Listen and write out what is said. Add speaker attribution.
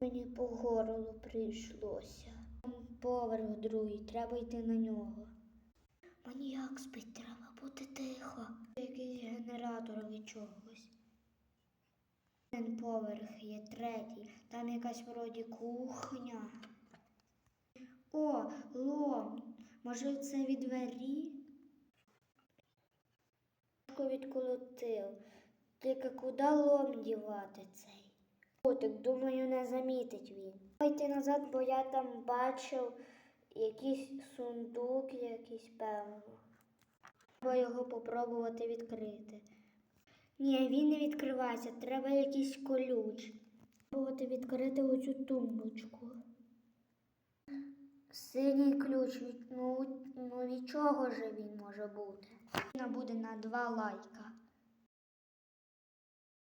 Speaker 1: Мені по горлу прийшлося. Поверх другий, треба йти на нього. Мені як спить, треба бути тихо. Якийсь генератор від чогось. Один поверх є третій, там якась вроді кухня. О, лом. Може, це від двері? Відколотив. Тільки куди лом дівати цей? Котик, думаю, не замітить він. Йти назад, бо я там бачив якийсь сундук, якийсь певно. Треба його попробувати відкрити. Ні, він не відкривається, треба якийсь колюч. Спробувати відкрити оцю тумбочку. Синій ключ, ну, ну від чого же він може бути? Вона буде на два лайка.